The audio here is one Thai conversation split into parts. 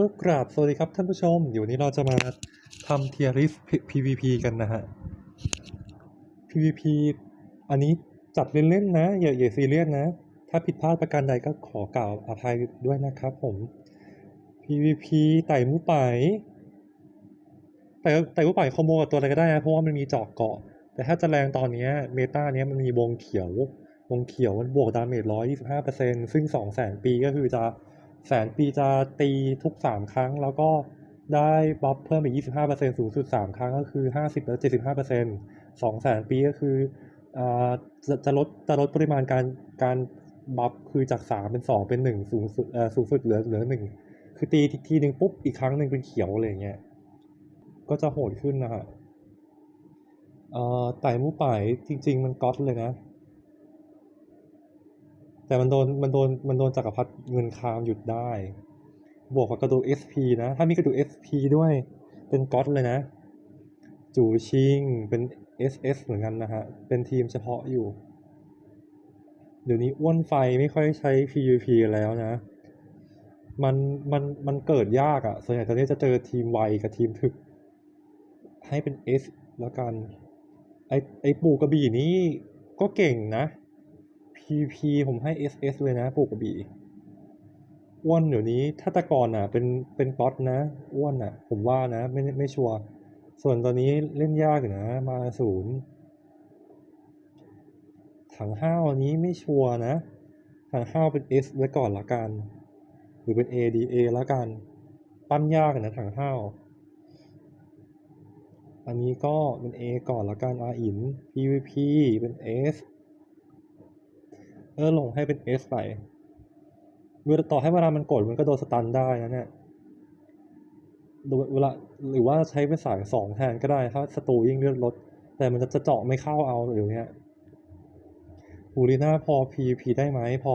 ก็กราบสวัสดีครับท่านผู้ชมเดี๋ยววันนี้เราจะมาทำเทียริส PVP กันนะฮะ PVP อันนี้จัดเล่นๆนะ อย่าอย่าซีเรียสนะ ถ้าผิดพลาดประการใดก็ขอกล่าวอภัยด้วยนะครับผม PVP ไต่หมูไปแต่แต่หมูไปคอมโบกับตัวอะไรก็ได้นะเพราะว่ามันมีเจอกเกาะ แต่ถ้าจะแรงตอนนี้เมตาเนี้ยมันมีวงเขียว วงเขียวมันบวกดาเมจร้อยยี่สิบห้าเปอร์เซ็นซึ่งสองแสนปีก็คือจะ แสนปีจะตีทุกสามครั้ง แล้วก็ได้บัฟเพิ่มอีกยี่สิบห้าเปอร์เซ็นสูงสุดสามครั้งก็คือห้าสิบแล้วเจ็ดสิบห้าเปอร์เซ็นสองแสนปีก็คืออ่าจะจะลดจะลดปริมาณการการบัฟคือจากสามเป็นสองเป็นหนึ่งสูงสุดเอ่อสูงสุดเหลือเหลือหนึ่งคือตีทีหนึ่งปุ๊บ อีกครั้งหนึ่งเป็นเขียวอะไรเงี้ยก็จะโหดขึ้นนะฮะเอ่อไต่มูป่ายจริง ๆ มันก๊อตเลยนะ แต่มันโดนมันโดนมันโดนจักรพรรดิเงินคามหยุดได้ บวกกับกระดูก SP นะ ถ้ามีกระดูก SP ด้วย เป็นก๊อตเลยนะ จูชิง เป็น SS เหมือนกันนะฮะ เป็นทีมเฉพาะอยู่ เดี๋ยวนี้อ้วนไฟไม่ค่อยใช้ PVP แล้วนะ มันมันมันเกิดยากอะ่ะ ส่วนใหญ่ตอนนี้จะเจอทีมไวกับทีมถึก ให้เป็น S แล้วกัน ไอไอปูกระบี่นี่ก็เก่งนะ PP ผมให้ SS เลยนะปูกระบี่อ้วนเดี๋ยวนี้ถ้าต่ก่อนอะ เป็นเป็นป๊อตนะอ้วนอะ ผมว่านะ ไม่ไม่ชัวร์ส่วนตอนนี้เล่นยากอยู่นะ มาศูนย์ถังห้าวอันนี้ไม่ชัวร์นะ ถังห้าวเป็น S ไว้ก่อนละกัน หรือเป็น A D A ละกัน ปั้นยากนะถังห้าวอันนี้ก็เป็น A ก่อนละกัน R อิน PVP เป็น S เออลงให้เป็น S ไปเวลาต่อให้เวลามันกดมันก็โดนสตันได้นะเนี่ยดยเวลาหรือว่าใช้เป็นสายสองแทนก็ได้ถ้าศัตรูยิ่งเลือดลด แต่มันจะจะเจาะไม่เข้าเอาเดี๋ยวนี้บูรีน่าพอ PVP ได้ไหมพอ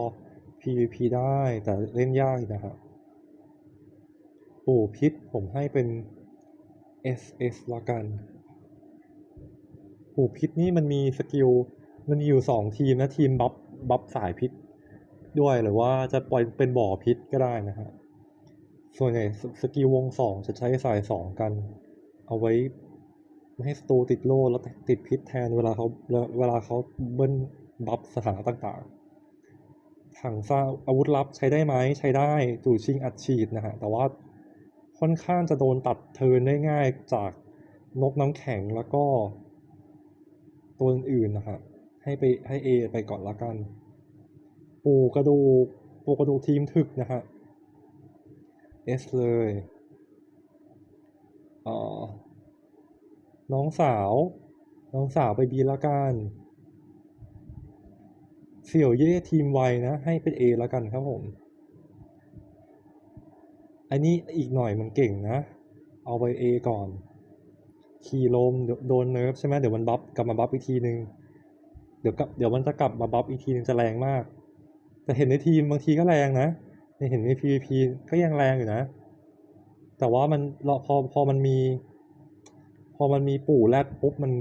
PVP ได้แต่เล่นยากอีกนะครับปู่พิษผมให้เป็น SS ละกัน ปู่พิษนี่มันมีสกิล มันมีอยู่สองทีมนะ ทีมบัฟ บัฟสายพิษด้วยหรือว่าจะปล่อยเป็นบ่อพิษก็ได้นะฮะส่วนใหญ่สกิลวงสองจะใช้สายสองกัน เอาไว้ไม่ให้สตูติดโล่แล้วติดพิษแทนเวลาเขาเวลาเขาเบิ้ลบัฟสถานะต่างๆ ถังซาอาวุธลับใช้ได้ไหมใช้ได้จู่ชิงอัดฉีดนะฮะ แต่ว่าค่อนข้างจะโดนตัดเทินได้ง่ายจากนกน้ำแข็งแล้วก็ตัวอื่นนะฮะ ให้ไปให้ A ไปก่อนละกัน ปูกระดูกปูกระดูกทีมถึกนะฮะ S เลยอ่อน้องสาว น้องสาวไป B ละกัน เสี่ยวเย่ทีมไวนะ ให้เป็น A ละกันครับผม อันนี้อีกหน่อยมันเก่งนะ เอาไป A ก่อน ขี่ลมเดี๋ยวโดนเนิร์ฟใช่ไหมเดี๋ยวมันบัฟกลับมาบัฟอีกทีนึง เดี๋ยวกลับเดี๋ยวมันจะกลับมาบัฟอีกทีนึงจะแรงมาก แต่เห็นในทีมบางทีก็แรงนะเห็นใน PVP ก็ยังแรงอยู่นะ แต่ว่ามันพอพอมันมี พอมันมีปู่แรดปุ๊บมัน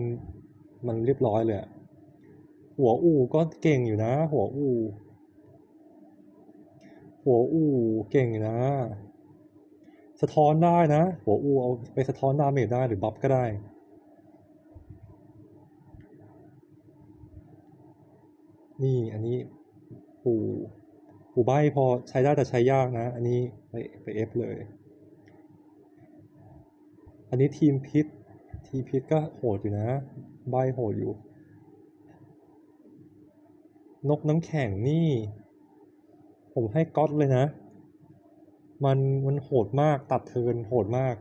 มันเรียบร้อยเลยหัวอู่ก็เก่งอยู่นะ หัวอู่หัวอู่เก่งอยู่นะ สะท้อนได้นะ หัวอูเอาไปสะท้อนดาเมจได้หรือบัฟก็ได้ นี่อันนี้ปูปูใบพอใช้ได้แต่ใช้ยากนะ อันนี้ไปไปเอฟเลย อันนี้ทีมพิษทีมพิษก็โหดอยู่นะ ใบโหดอยู่ นกน้ำแข็งนี่ ผมให้ก๊อตเลยนะ มันมันโหดมากตัดเทินโหดมาก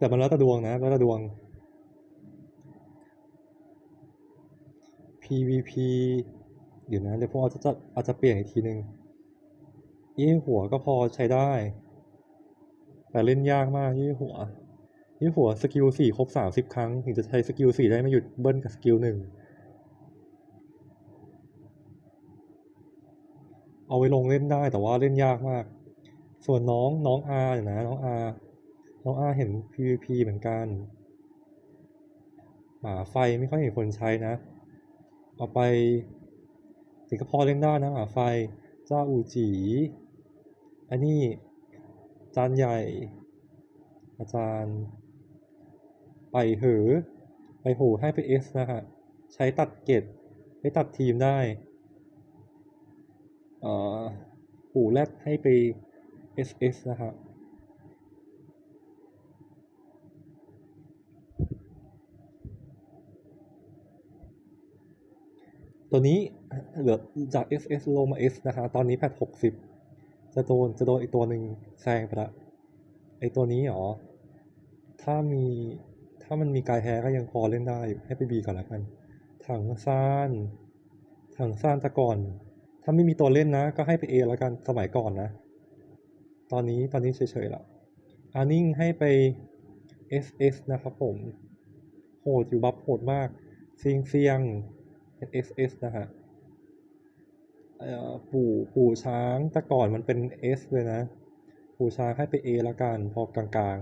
แต่มันแล้วแต่ดวงนะแล้วแต่ดวง PVP เดี๋ยวนะเดี๋ยวผมอาจจะอาจจะเปลี่ยนอีกทีนึงยี่หัวก็พอใช้ได้ แต่เล่นยากมากยี่หัวยี่หัวสกิลสี่ครบสามสิบครั้ง ถึงจะใช้สกิลสี่ได้ไม่หยุดเบิ้ลกับสกิลหนึ่งเอาไว้ลงเล่นได้แต่ว่าเล่นยากมาก ส่วนน้องน้องอาเดี๋ยวนะน้องอา น้องอาเห็น PVP เหมือนกัน หมาไฟไม่ค่อยเห็นคนใช้นะ เอาไปถึงก็พอเล่นได้นะหมาไฟ เจ้าอูจีอันนี้จานใหญ่ อาจารย์ ไปเหอ ไปโหให้ไปเอสนะฮะ ใช้ตัดเกตให้ตัดทีมได้เอ่อหูแรดให้ไป SS นะฮะ ตัวนี้เหลือจาก SS ลงมา S นะฮะตอนนี้แพท60จะโดนจะโดนอีกตัวหนึ่งแซงไปละ ไอตัวนี้หรอ ถ้ามีถ้ามันมีกายแท้ก็ยังพอเล่นได้ ให้ไปบีก่อนละกัน ถังซ่านถังซ่านต่ก่อน ถ้าไม่มีตัวเล่นนะ ก็ให้ไปเอแล้วกันสมัยก่อนนะ ตอนนี้ตอนนี้เฉยๆละอานิ่งให้ไป SS นะครับผม โหดอยู่บัฟโหดมาก เซียงเซียง SSS นะฮะปู่ปู่ช้างแต่ก่อนมันเป็น S เลยนะ ปู่ช้างให้ไป A ละกัน พอกลาง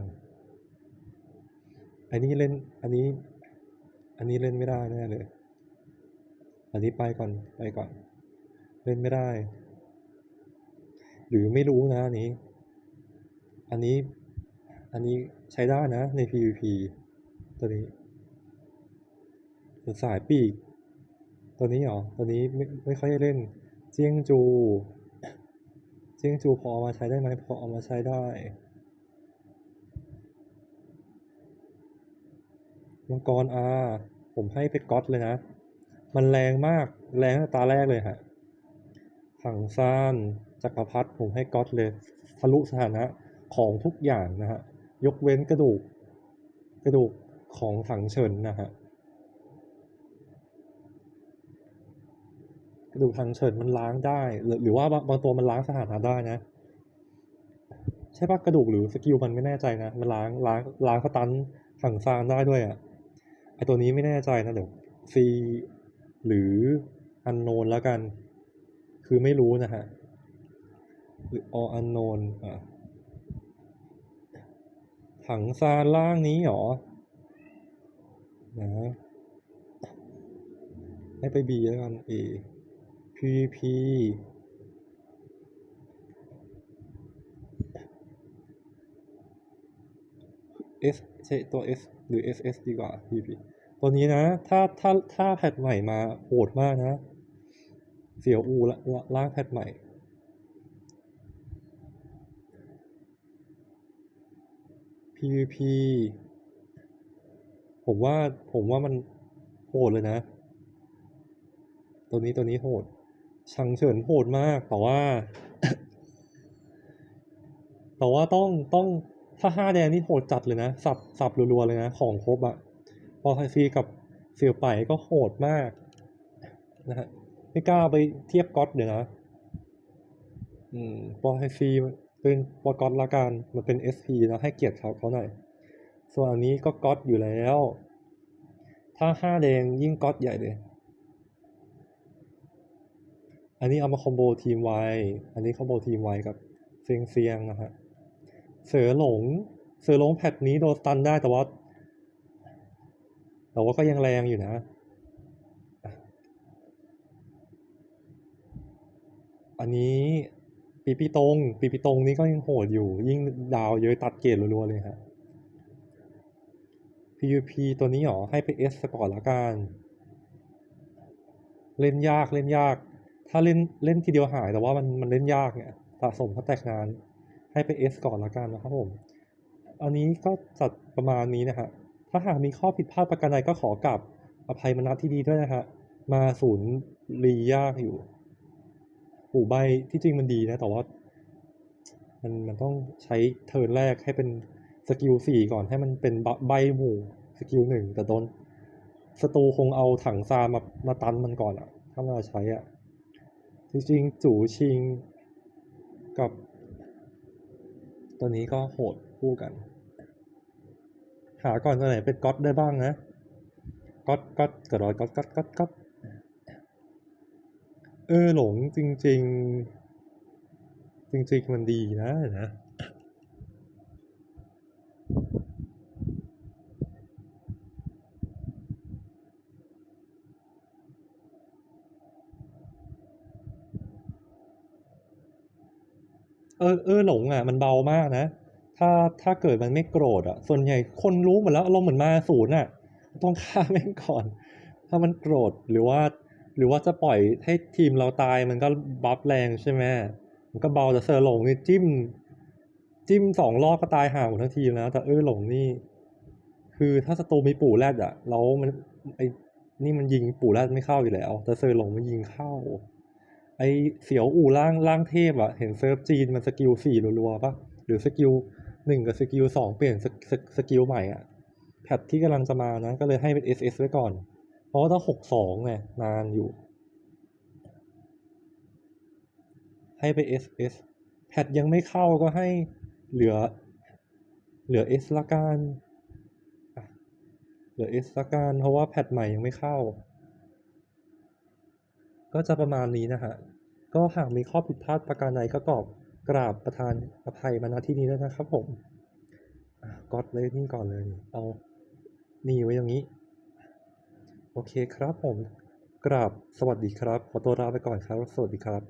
ๆ อันนี้เล่น อันนี้ อันนี้เล่นไม่ได้แน่เลย อันนี้ไปก่อน ไปก่อน เล่นไม่ได้ หรือไม่รู้นะอันนี้ อันนี้ อันนี้ใช้ได้นะใน PVP ตัวนี้สายปีก ตัวนี้เหรอ ตัวนี้ไม่ไม่ค่อยเล่น เจียงจู เจียงจูพอเอามาใช้ได้ไหมพอเอามาใช้ได้มังกรอาผมให้เป็นก๊อตเลยนะ มันแรงมาก แรงตาแรกเลยฮะถังซ่านจักรพรรดิผมให้ก๊อตเลย ทะลุสถานะของทุกอย่างนะฮะ ยกเว้นกระดูก กระดูกของถังเฉินนะฮะ กระ ดูกถังเฉินมันล้างได้หรือหรือว่าบางตัวมันล้างสถานะได้นะใช่ปะกระดูกหรือสกิลมันไม่แน่ใจนะมันล้างล้างล้างสตันถังซานได้ด้วยอะ่ะไอตัวนี้ไม่แน่ใจนะเดี๋ยวซีหรืออันโนนแล้วกัน คือไม่รู้นะฮะหรือ all unknown อะถังซานล่างนี้เหรอนะให้ไป B แล้วกัน A PVP S ใช่ตัว S หรือ SS ดีกว่า PVP ตัวนี้นะ ถ้าถ้าถ้าแพทใหม่มาโหดมากนะ เสียวอูละละล่างแพทใหม่ PVP ผมว่าผมว่ามันโหดเลยนะ ตัวนี้ตัวนี้โหด ชังเฉินโหดมาก แต่ว่า แต่ว่าต้องต้องถ้าห้าแดงนี่โหดจัดเลยนะสับสับรัวๆเลยนะของครบอะพอไฮซีกับเสี่ยวไปก็โหดมากนะฮะไม่กล้าไปเทียบก๊อตเดี๋ยวนะอืมปอไฮซีเป็นปอก๊อตละกันมันเป็น SP นะให้เกียรติเขาเขาหน่อยส่วนอันนี้ก็ก๊อตอยู่แล้ว ถ้าห้าแดงยิ่งก๊อตใหญ่เลย อันนี้เอามาคอมโบทีมไวอันนี้คอมโบทีมไวกับเซียงเซียงนะฮะ เสือหลง เสือหลงแพทนี้โดนตันได้แต่ว่า แต่ว่าก็ยังแรงอยู่นะอันนี้ปีปีตรงปีปีตรงนี่ก็ยังโหดอยู่ ยิ่งดาวเยอะตัดเกรดรัวๆเลยฮะ PUP ตัวนี้หรอให้ไป S ก่อนละกัน เล่นยากเล่นยาก ถ้าเล่นเล่นทีเดียวหายแต่ว่ามันมันเล่นยากเนี่ยสะสมถ้าแตกนานให้ไป S ก่อนละกันนะครับผม อันนี้ก็จัดประมาณนี้นะฮะ ถ้าหากมีข้อผิดพลาดประการใดก็ขอกลับอภัยมนัสที่ดีด้วยนะฮะ มาศูนย์รียากอยู่ปู่ใบที่จริงมันดีนะ แต่ว่า มันมันต้องใช้เทิร์นแรกให้เป็นสกิลสี่ก่อนให้มันเป็นใบหมู่สกิลหนึ่งแต่โดนสตูคงเอาถังซามามาตันมันก่อนอะถ้ามาใช้อะ จริงๆจูชิงกับตัวนี้ก็โหดคู่กัน หาก่อนตัวไหนเป็นก๊อตได้บ้างนะก๊อตก๊อตกระดอยก๊อตก๊อตก๊อตก๊อตเออหลงจริง ๆ จริง ๆ มันดีนะนะ เออเออหลงอะมันเบามากนะ ถ้าถ้าเกิดมันไม่โกรธอะ ส่วนใหญ่คนรู้หมดแล้วอารมณ์เหมือนมาศูนย์อะ ต้องฆ่าแม่งก่อน ถ้ามันโกรธหรือว่า หรือว่าจะปล่อยให้ทีมเราตายมันก็บัฟแรงใช่ไหมมันก็เบาแต่เซอร์หลงนี่จิ้ม จิ้มสองรอบก็ตายห่าหมดทั้งทีมแล้วแต่เออหลงนี่ คือถ้าศัตรูมีปู่แรดอะแล้วมันไอ้นี่มันยิงปู่แรดไม่เข้าอยู่แล้ว แต่เซอร์หลงมันยิงเข้า ไอเสียวอู่ล่างล่างเทพอะเห็นเซิร์ฟจีนมันสกิลสี่รัวๆปะหรือสกิลหนึ่งกับสกิลสองเปลี่ยนสสสกิลใหม่อะแพทที่กำลังจะมานะก็เลยให้เป็น SS ไว้ก่อน เพราะว่าถ้าหกสองเนี่ยนานอยู่ ให้ไป SS แพทยังไม่เข้าก็ให้เหลือ เหลือ S ละกันเหลือ S ละกันเพราะว่าแพทใหม่ยังไม่เข้า ก็จะประมาณนี้นะฮะ ก็หากมีข้อผิดพลาดประการใดก็กอบกราบประธานอภัยมาณที่นี้ด้วยนะครับผมอะก็เลยนี่ก่อนเลย เอานี่ไว้อย่างนี้ โอเคครับผม กราบสวัสดีครับ ขอตัวลาไปก่อนครับ สวัสดีครับ